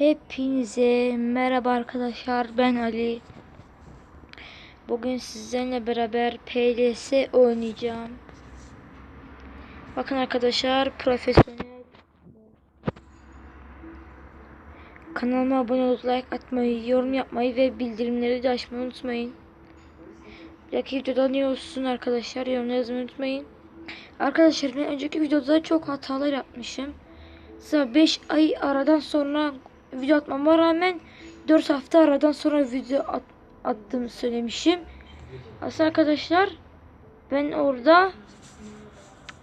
Hepinize merhaba arkadaşlar ben Ali. Bugün sizlerle beraber PLS oynayacağım. Bakın arkadaşlar profesyonel. Kanalıma abone olup like atmayı, yorum yapmayı ve bildirimleri de açmayı unutmayın. Bir dahaki videoda ne olsun arkadaşlar yorumları yazmayı unutmayın. Arkadaşlar ben önceki videoda çok hatalar yapmışım. Sıra 5 ay aradan sonra video atmama rağmen 4 hafta aradan sonra video at, attığımı söylemişim. Aslında arkadaşlar ben orada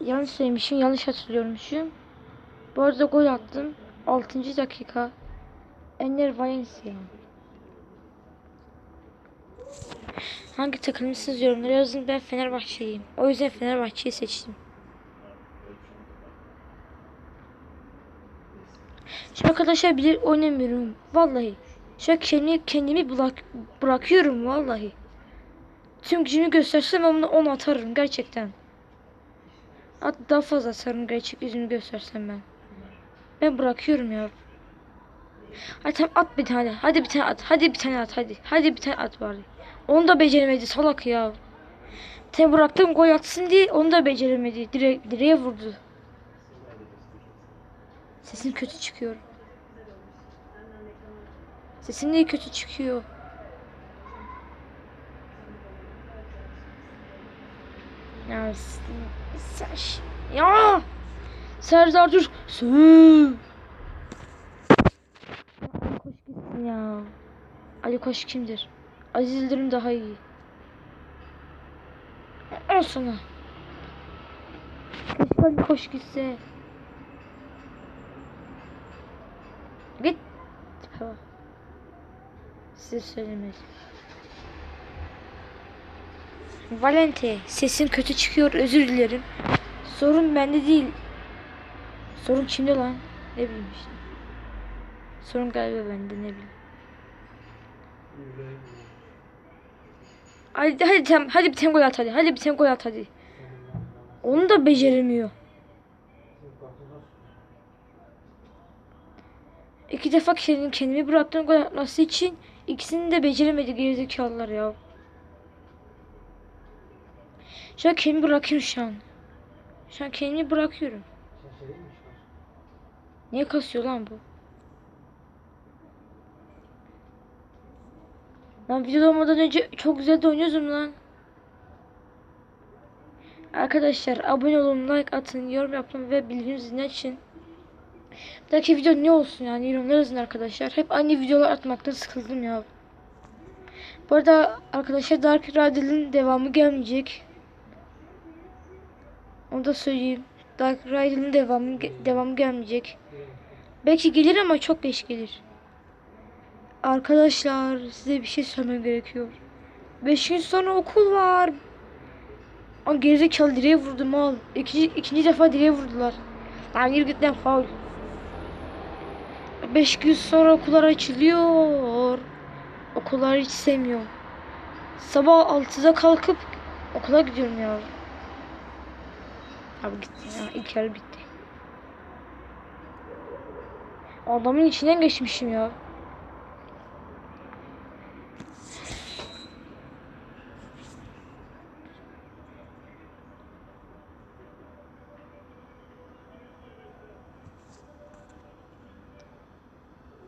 yanlış söylemişim, yanlış hatırlıyormuşum. Bu arada gol attım. 6. dakika. Enner Valencia. Hangi takımlısınız yorumlara yazın. Ben Fenerbahçeliyim. O yüzden Fenerbahçe'yi seçtim. Şu arkadaşlar bilir oynamıyorum. Vallahi. Şu an kendimi, bırak, bırakıyorum vallahi. Tüm gücümü göstersem ben bunu 10 atarım gerçekten. At daha fazla atarım gerçek yüzümü göstersem ben. Ben bırakıyorum ya. Hadi tamam at bir tane. Hadi bir tane at. Hadi bir tane at hadi. Hadi bir tane at bari. Onu da beceremedi salak ya. Te bıraktım gol atsın diye onu da beceremedi. Dire direğe vurdu. Sesin kötü çıkıyor. Sesin niye kötü çıkıyor? Ya sen ya Serdar dur. Sü. Ali Koç gitsin ya. Ali Koç kimdir? Aziz Yıldırım daha iyi. Al Ali Koç gitse. Git. Size söylemedim. Valente, sesin kötü çıkıyor. Özür dilerim. Sorun bende değil. Sorun kimde lan? Ne bileyim işte. Sorun galiba bende ne bileyim. Hadi hadi tam hadi bir tane gol at hadi. Hadi bir tane gol at hadi. Onu da beceremiyor. İki defa kendimi, kendimi bıraktığım gol atması için ikisini de beceremedi gerizekalılar ya. Şu an kendimi bırakıyorum şu an. Şu an kendimi bırakıyorum. Niye kasıyor lan bu? Lan video olmadan önce çok güzel de oynuyordum lan. Arkadaşlar abone olun, like atın, yorum yapın ve bildiriminizi açın. Bir dahaki video ne olsun yani yorumlar arkadaşlar. Hep aynı videolar atmaktan sıkıldım ya. Bu arada arkadaşlar Dark Rider'ın devamı gelmeyecek. Onu da söyleyeyim. Dark Rider'ın devamı devamı gelmeyecek. Belki gelir ama çok geç gelir. Arkadaşlar size bir şey söylemem gerekiyor. 5 gün sonra okul var. Aa, gerizekalı direğe vurdu mal. İkinci, ikinci defa direğe vurdular. Lan yürü git lan faul. 5 gün sonra okullar açılıyor. Okulları hiç sevmiyorum. Sabah 6'da kalkıp okula gidiyorum ya. Abi gitti ya. İlk yarı bitti. Adamın içinden geçmişim ya.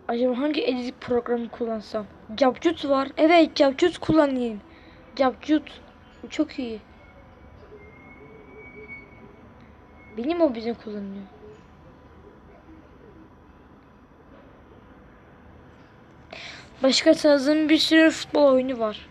Acaba hangi edit programı kullansam? Capcut var. Evet Capcut kullanayım. Capcut. Çok iyi. Benim o bizim kullanıyor. Başka tanıdığım bir sürü futbol oyunu var.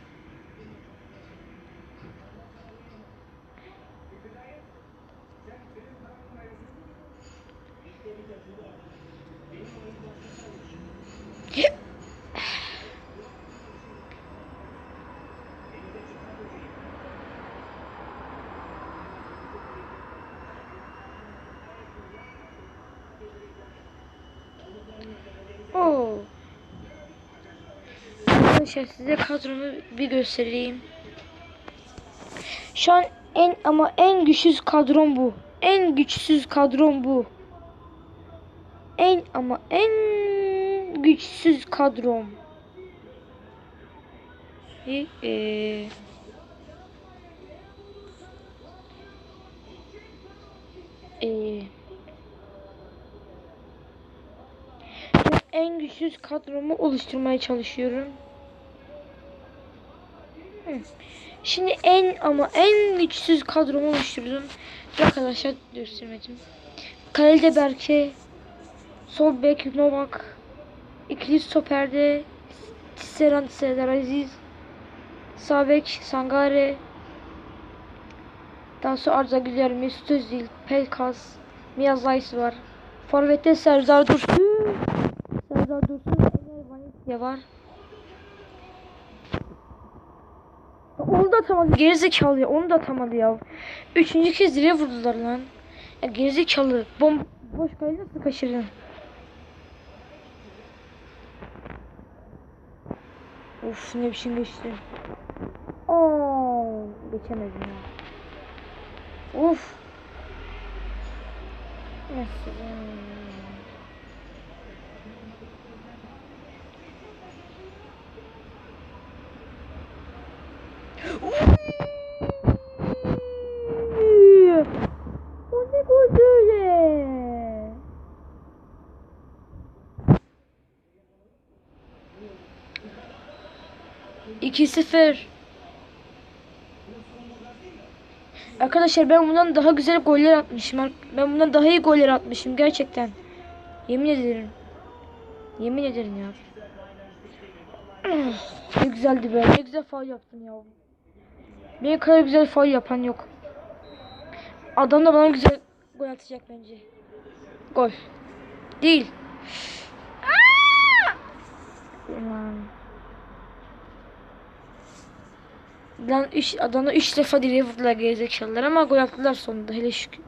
Oo. Arkadaşlar size kadromu bir göstereyim. Şu an en ama en güçsüz kadrom bu. En güçsüz kadrom bu. En ama en güçsüz kadrom. E, e, e, ben en güçsüz kadromu oluşturmaya çalışıyorum. Şimdi en ama en güçsüz kadromu oluşturdum. Arkadaşlar göstermedim. Kalede Berke, sol bek Novak, ikili stoperde Tisseran Serdar Aziz, sağ bek Sangare, daha sonra Arda Güler, Mesut Özil, Pelkas, Miyaz Ays var. Forvet'te Serdar Dursun, Serdar Dursun, Ener var. Onu da atamadı. Gerizekalı ya. Onu da atamadı ya. Üçüncü kez direğe vurdular lan. Ya gerizekalı. Bom boş kaleyi nasıl kaçırdın? Of ne biçim geçti. Oo, geçemedim ya. Of. Neyse. 2-0. Arkadaşlar ben bundan daha güzel goller atmışım. Ben bundan daha iyi goller atmışım gerçekten. Yemin ederim. Yemin ederim ya. ne güzeldi be. Ne güzel faal yaptın ya. Benim kadar güzel faal yapan yok. Adam da bana güzel gol atacak bence. Gol. Değil. Aa! Lan. Üç, adamı üç defa direğe vurdular gerizekalılar ama gol attılar sonunda hele şükür.